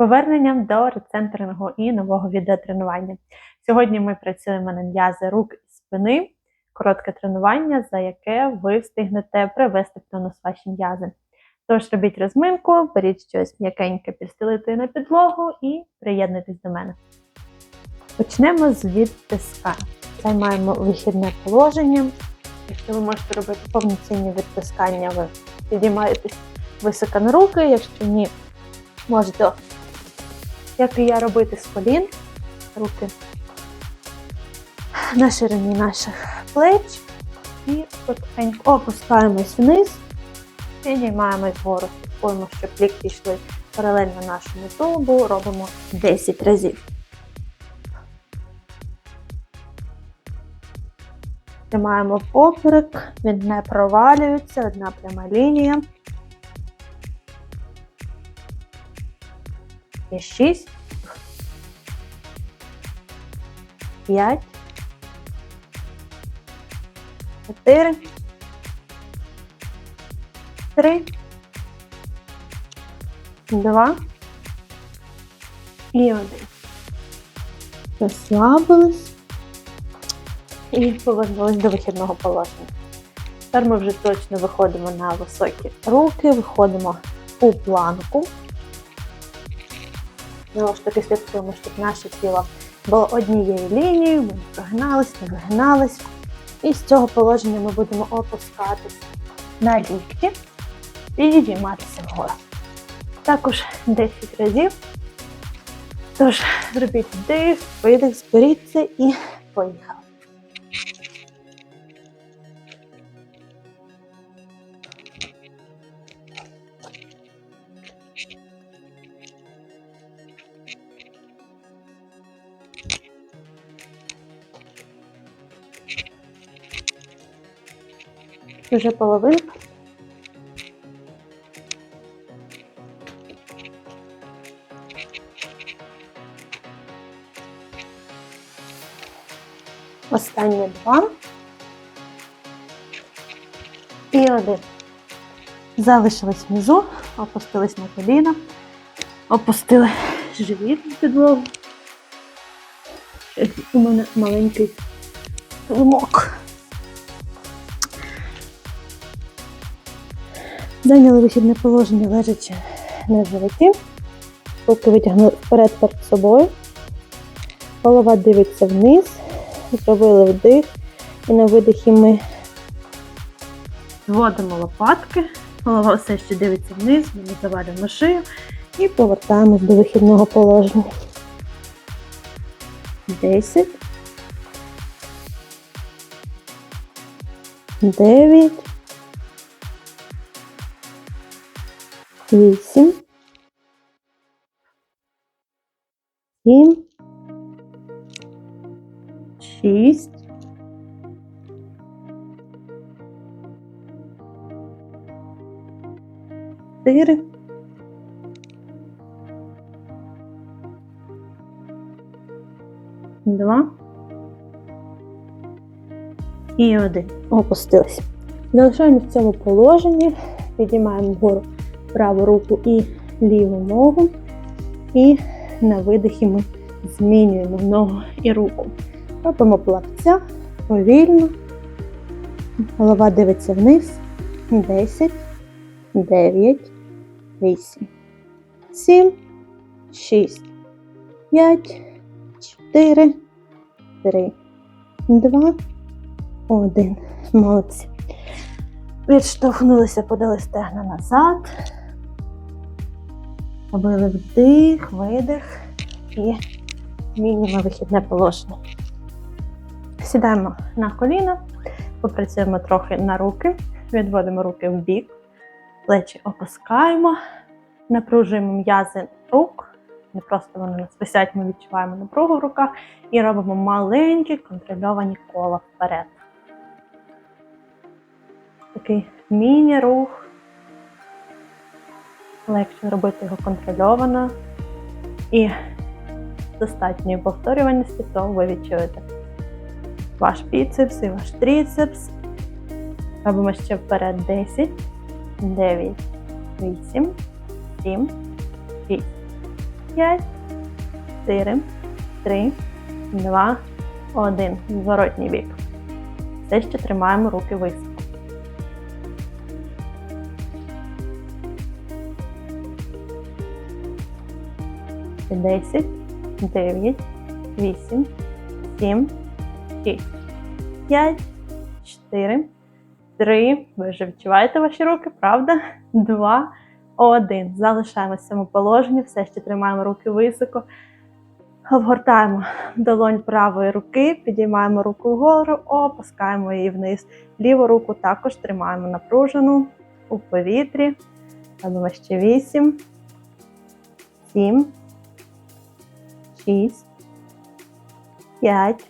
поверненням до рецентрингу і нового відеотренування. Сьогодні ми працюємо на м'язи рук і спини, коротке тренування, за яке ви встигнете привести тонус ваші м'язи. Тож робіть розминку, беріть щось м'якеньке, підстелити на підлогу і приєднуйтесь до мене. Почнемо з відтискань. Займаємо вихідне положення. Якщо ви можете робити повноцінні відтискання, ви підіймаєтесь високо на руки, якщо ні, можете, як і я, робити з колін, руки. На ширині наших плеч. І потихеньку опускаємось вниз, підіймаємось вгору, слідкуємо, щоб лікті йшли паралельно нашому тулубу, робимо 10 разів. Тримаємо поперек, він не провалюється, одна пряма лінія. І 6, 5, 4, 3, 2 і 1. Розслабились і повернулись до вихідного положення. Тепер ми вже точно виходимо на високі руки, виходимо у планку. Знову ж таки слідкуємо, щоб наше тіло було однією лінією, ми не не вигиналися. І з цього положення ми будемо опускатися на лікті і підійматися вгору. Також 10 разів. Тож, зробіть вдих, видих, зберіться і поїхали. Вже половинка. Останні два. І один. Залишились внизу, опустились на коліна, опустили живіт на підлогу. У мене маленький лимок. Зайняли вихідне положення, лежачи на животі. Руки витягнули вперед перед собою. Голова дивиться вниз. Зробили вдих. І на видихі ми зводимо лопатки. Голова все ще дивиться вниз, ми не завалюємо шию і повертаємось до вихідного положення. 10. 9. Вісім. Сім. Шість. Чотири. Два. І один. Опустились. Залишаємось в цьому положенні. Підіймаємо вгору праву руку і ліву ногу. І на видихі ми змінюємо ногу і руку. Робимо плавця повільно. Голова дивиться вниз. 10, 9, 8, 7, 6, 5, 4, 3, 2, 1. Молодці. Відштовхнулися, подали стегна назад. Робили вдих, видих і мінімум вихідне положення. Сідаємо на коліна, попрацюємо трохи на руки, відводимо руки в бік, плечі опускаємо, напружуємо м'язи рук. Не просто вони нас висять, ми відчуваємо напругу в руках і робимо маленькі контрольовані кола вперед. Такий міні-рух. Легше робити його контрольовано і достатньої повторюваності, то ви відчуєте ваш біцепс і ваш тріцепс. Робимо ще вперед 10, 9, 8, 7, 6, 5, 4, 3, 2, 1. Зворотній бік. Все ще тримаємо руки високо. 10, 9, 8, 7, 6, 5, 4, 3. Ви вже відчуваєте ваші руки, правда? 2, 1. Залишаємося в цьому положенні, все ще тримаємо руки високо. Обгортаємо долонь правої руки, підіймаємо руку вгору, опускаємо її вниз. Ліву руку також тримаємо напружену у повітрі. Робимо ще 8, 7, 6, 5,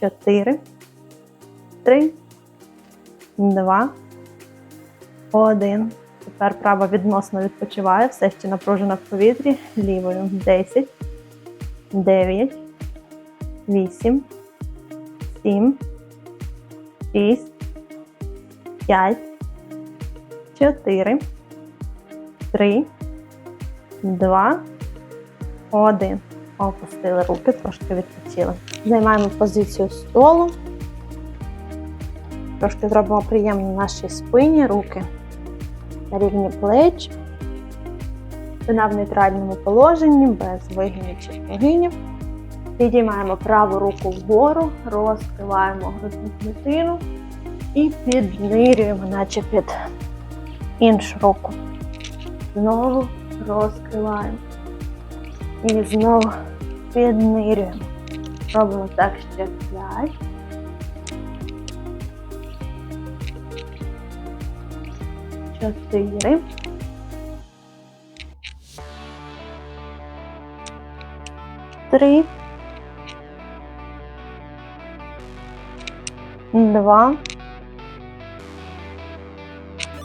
4, 3, 2, 1. Тепер права відносно відпочиває, все ще напружена в повітрі. Лівою 10, 9, 8, 7, 6, 5, 4, 3, 2, 1. Опустили руки, трошки відпочили. Займаємо позицію столу. Трошки зробимо приємно нашій спині, руки на рівні плеч. Спина в нейтральному положенні, без вигинів чи прогинів. Підіймаємо праву руку вгору, розкриваємо грудну клітину і піднирюємо, наче під іншу руку. Знову розкриваємо. І знову піднирюємо. Робимо так ще 5. Чотири. Три. Два.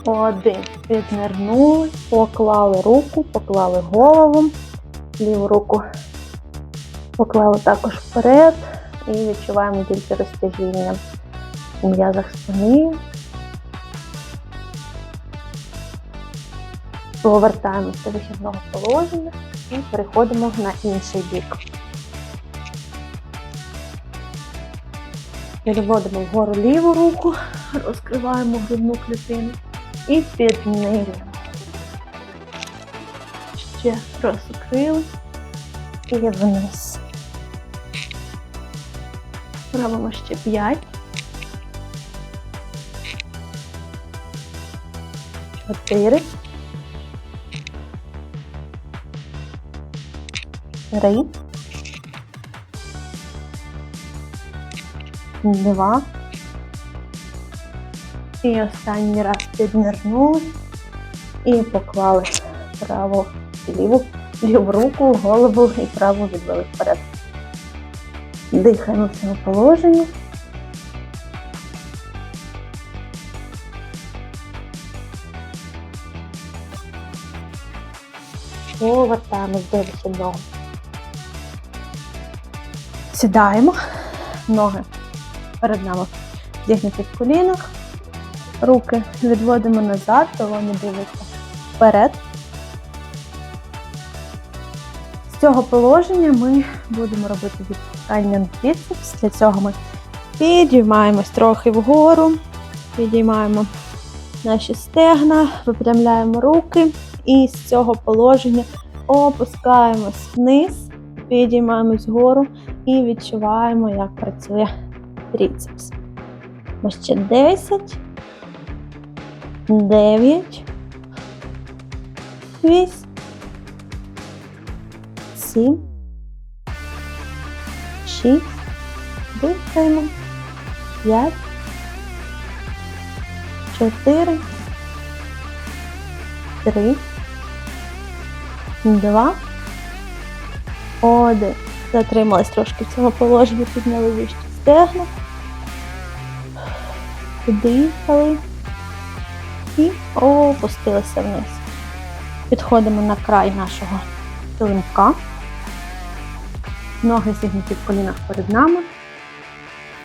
Один. Піднирнули, поклали руку, поклали голову, ліву руку поклали також вперед і відчуваємо тільки розтяжіння у м'язах спини. Повертаємося до вихідного положення і переходимо на інший бік. Переводимо вгору ліву руку, розкриваємо грудну клітину і піднирюємо. Ще розкрили і вниз. Робимо ще 5. 4. 3. 2. І останній раз піднирнули і поклали праву і ліву, ліву руку, голову і праву відвели вперед. Дихаємо в цьому положенні. Повертаємось до вихідного. Сідаємо, ноги перед нами зігнуті в колінах, руки відводимо назад, долоні дивляться вперед. З цього положення ми будемо робити відпускання на біцепс. Для цього ми підіймаємось трохи вгору, підіймаємо наші стегна, випрямляємо руки і з цього положення опускаємось вниз, підіймаємось вгору і відчуваємо, як працює тріцепс. Ми ще 10, 9, 8, 7, 6, дихаємо, 5, 4, 3, 2, 1. Затримались трошки в цьому положенні, підняли вище стегна. Дихали і опустилися вниз. Підходимо на край нашого килимка. Ноги зігнуті в колінах перед нами.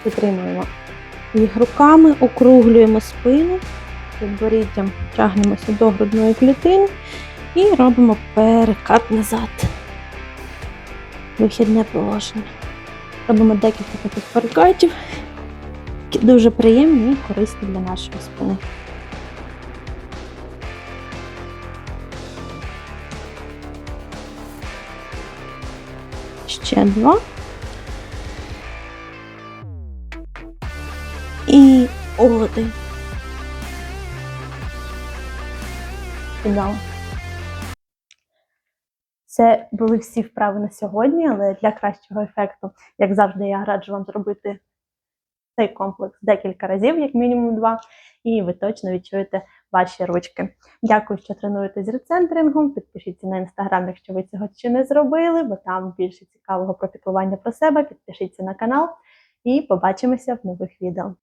Підтримуємо їх руками, округлюємо спину, підборіддям тягнемося до грудної клітини І робимо перекат назад. Вихідне положення. Робимо декілька таких перекатів, які дуже приємні і корисні для нашої спини. Ще два. І один. Чудово. Це були всі вправи на сьогодні, але для кращого ефекту, як завжди, я раджу вам зробити цей комплекс декілька разів, як мінімум два, і ви точно відчуєте ваші ручки. Дякую, що тренуєтесь з рецентрингом. Підпишіться на інстаграм, якщо ви цього ще не зробили, бо там більше цікавого про піклування про себе. Підпишіться на канал і побачимося в нових відео.